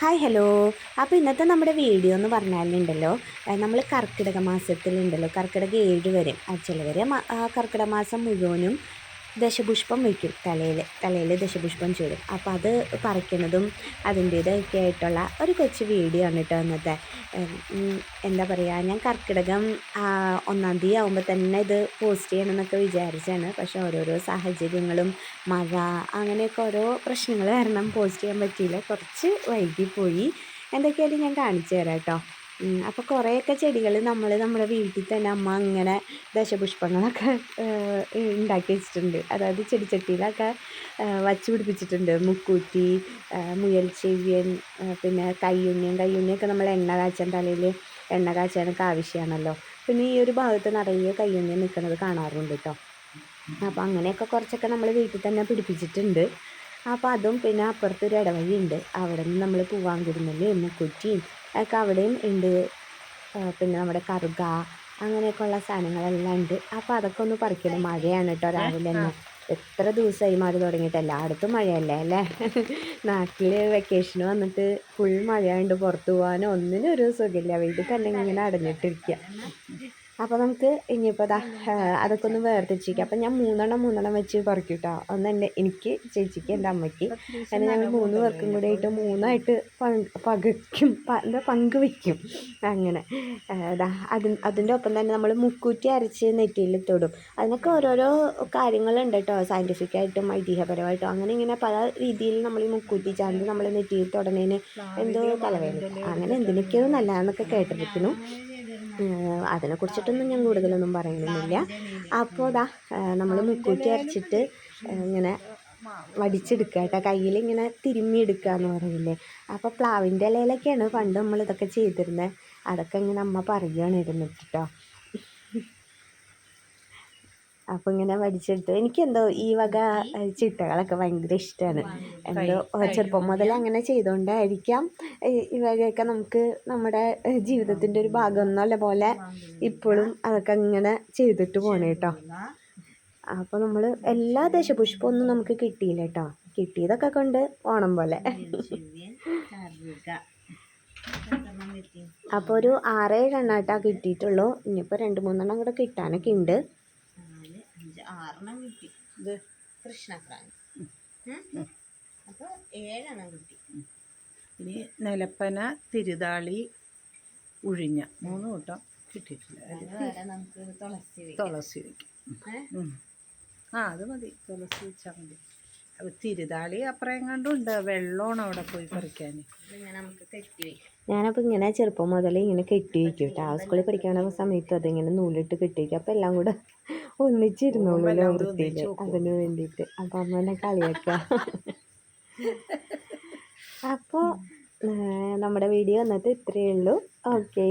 Hi hello. അപ്പോൾ ഇന്നത്തെ നമ്മുടെ വീഡിയോ എന്ന് പറഞ്ഞാലുണ്ടല്ലോ നമ്മൾ കർക്കിടക മാസത്തിലുണ്ടല്ലോ കർക്കിടക ഏഴ് വരെ ആ ചിലവർ കർക്കിടക മാസം മുഴുവനും ദശപുഷ്പം വയ്ക്കും തലയിൽ തലയിൽ ദശപുഷ്പം ചൂടും. അപ്പോൾ അത് പറിക്കുന്നതും അതിന്റേതൊക്കെ ആയിട്ടുള്ള ഒരു കൊച്ചു വീഡിയോ ആണ് കേട്ടോ ഇന്നത്തെ. എന്താ പറയുക ഞാൻ കർക്കിടകം ഒന്നാം തീയതി ആകുമ്പോൾ തന്നെ ഇത് പോസ്റ്റ് ചെയ്യണം എന്നൊക്കെ വിചാരിച്ചാണ്. പക്ഷേ ഓരോരോ സാഹചര്യങ്ങളും മഴ അങ്ങനെയൊക്കെ ഓരോ പ്രശ്നങ്ങൾ കാരണം പോസ്റ്റ് ചെയ്യാൻ പറ്റിയില്ല. കുറച്ച് വൈകിപ്പോയി. എന്തൊക്കെയായാലും ഞാൻ കാണിച്ചു തരാം കേട്ടോ. അപ്പോൾ കുറേയൊക്കെ ചെടികൾ നമ്മൾ നമ്മുടെ വീട്ടിൽ തന്നെ അമ്മ അങ്ങനെ ദശപുഷ്പങ്ങളൊക്കെ ഉണ്ടാക്കി വെച്ചിട്ടുണ്ട്. അതായത് ചെടിച്ചട്ടിയിലൊക്കെ വച്ച് പിടിപ്പിച്ചിട്ടുണ്ട്. മുക്കൂറ്റി മുയൽ ചെവിയൻ പിന്നെ കയ്യുണ്ണിയും കയ്യുണ്ണിയൊക്കെ നമ്മൾ എണ്ണ കാച്ചാൻ തലയിൽ എണ്ണ കാച്ചാനൊക്കെ ആവശ്യമാണല്ലോ പിന്നെ ഈ ഒരു ഭാഗത്ത് നിറയെ കയ്യുണ്ണി നിൽക്കുന്നത് കാണാറുണ്ട് കേട്ടോ അപ്പോൾ അങ്ങനെയൊക്കെ കുറച്ചൊക്കെ നമ്മൾ വീട്ടിൽ തന്നെ പിടിപ്പിച്ചിട്ടുണ്ട്. അപ്പോൾ അതും പിന്നെ അപ്പുറത്തൊരു ഇടവഴി ഉണ്ട് അവിടെ നിന്ന് നമ്മൾ പൂവാങ്കുരുന്നലും മുക്കുറ്റിയും ഒക്കെ അവിടെയും ഉണ്ട്. പിന്നെ നമ്മുടെ കറുക അങ്ങനെയൊക്കെ ഉള്ള സാധനങ്ങളെല്ലാം ഉണ്ട്. അപ്പോൾ അതൊക്കെ ഒന്ന് പറിക്കണം. മഴയാണ് കേട്ടോ രാവിലെ തന്നെ. എത്ര ദിവസമായി മഴ തുടങ്ങിയിട്ട്? എല്ലായിടത്തും മഴയല്ലേ അല്ലേ? നാട്ടിൽ വെക്കേഷന് വന്നിട്ട് ഫുൾ മഴയായതുകൊണ്ട് പുറത്തു പോകാനോ ഒന്നിനും ഒരു സുഖമില്ല. വീട്ടിൽ തന്നെ ഇങ്ങനെ അടഞ്ഞിട്ടിരിക്കുക അപ്പോൾ നമുക്ക് ഇനിയിപ്പോൾ ദാ അതൊക്കെ ഒന്ന് വേർതിരിച്ചിരിക്കുക അപ്പം ഞാൻ മൂന്നെണ്ണം മൂന്നെണ്ണം വെച്ച് പറിക്കും കേട്ടോ ഒന്ന് എന്റെ എനിക്ക് ചേച്ചിക്ക് എന്റെ അമ്മയ്ക്ക്. അങ്ങനെ ഞങ്ങൾ മൂന്ന് പേർക്കും കൂടി ആയിട്ട് മൂന്നായിട്ട് പങ്ക് പകയ്ക്കും എന്താ പങ്ക് വയ്ക്കും അങ്ങനെ ദാ അതി അതിന്റെ ഒപ്പം തന്നെ നമ്മൾ മുക്കൂറ്റി അരച്ച് നെറ്റിയിൽ തൊടും അതിനൊക്കെ ഓരോരോ കാര്യങ്ങളുണ്ട് കേട്ടോ. സയന്റിഫിക്കായിട്ടും ഐതിഹ്യപരമായിട്ടും. അങ്ങനെ ഇങ്ങനെ പല രീതിയിൽ നമ്മൾ ഈ മുക്കൂറ്റി ചാന്ത് നമ്മൾ നെറ്റിയിൽ തുടങ്ങിയതിന് എന്തോ തലവേദന. അങ്ങനെ എന്തിനൊക്കെയോ നല്ലതാണെന്നൊക്കെ കേട്ടിരിക്കുന്നു. അതിനെക്കുറിച്ചിട്ടൊന്നും ഞാൻ കൂടുതലൊന്നും പറയുന്നില്ല. അപ്പോൾ ദാ നമ്മൾ മുക്കൂറ്റി അരച്ചിട്ട് ഇങ്ങനെ വടിച്ചെടുക്കുക കേട്ടോ. കയ്യിൽ ഇങ്ങനെ തിരുമ്മി എടുക്കുക എന്ന് പറയില്ലേ. അപ്പോൾ പ്ലാവിന്റെ ഇലയിലൊക്കെയാണ് പണ്ട് നമ്മൾ ഇതൊക്കെ ചെയ്തിരുന്നത്. അതൊക്കെ ഇങ്ങനെ അമ്മ പറയുകയാണ് ഇരുന്നിട്ട് കേട്ടോ അപ്പോൾ ഇങ്ങനെ പഠിച്ചെടുത്തു എനിക്കെന്തോ ഈ വക ചിട്ടകളൊക്കെ ഭയങ്കര ഇഷ്ടമാണ് എന്തോ ചെറുപ്പം മുതൽ അങ്ങനെ ചെയ്തുകൊണ്ടായിരിക്കാം ഈ വകയൊക്കെ നമുക്ക് നമ്മുടെ ജീവിതത്തിന്റെ ഒരു ഭാഗം എന്നുള്ള പോലെ ഇപ്പോഴും അതൊക്കെ അങ്ങനെ ചെയ്തിട്ട് പോണേ കേട്ടോ. അപ്പോൾ നമ്മൾ എല്ലാ ദേശപുഷ്പമൊന്നും നമുക്ക് കിട്ടിയില്ല കേട്ടോ. കിട്ടിയതൊക്കെ കൊണ്ട് ഓണം പോലെ. അപ്പോൾ ഒരു ആറേഴ് എണ്ണാട്ടാ കിട്ടിയിട്ടുള്ളൂ. ഇനിയിപ്പോൾ രണ്ട് മൂന്നെണ്ണം കൂടെ കിട്ടാനൊക്കെ ഉണ്ട് ആറെണ്ണം കിട്ടി. ഇത് കൃഷ്ണപ്രാണി. അപ്പോൾ ഏഴെണ്ണം കിട്ടി. ഇനി നിലപ്പന തിരുതാളി ഉഴിഞ്ഞ മൂന്ന് കൂട്ടം കിട്ടിയിട്ടില്ല നമുക്ക് തുളസി തുളസി വയ്ക്കും ആ അത് മതി. തുളസി വെച്ചാൽ മതി. അത് തിരുതാളി അപ്പുറം കണ്ടുണ്ട് വെള്ളമാണ് അവിടെ പോയി പറിക്കാൻ ഇതിങ്ങനെ നമുക്ക് കെട്ടി വെക്കാം. ഞാനപ്പോൾ ഇങ്ങനെ ചെറുപ്പം മുതലേ ഇങ്ങനെ കെട്ടി വയ്ക്കും കേട്ടോ ആ സ്കൂളിൽ പഠിക്കാൻ സമയത്ത് അതിങ്ങനെ നൂലിട്ട് കെട്ടി വയ്ക്കും അപ്പോൾ എല്ലാം കൂടെ ഒന്നിച്ചിരുന്നോളൂല്ലോ വൃത്തിയിൽ. അതിന് വേണ്ടിയിട്ട്. അപ്പോൾ അമ്മ എന്നെ അപ്പോൾ നമ്മുടെ വീഡിയോ ഇന്നത്തെ ഇത്രയേ ഉള്ളൂ. ഓക്കേ.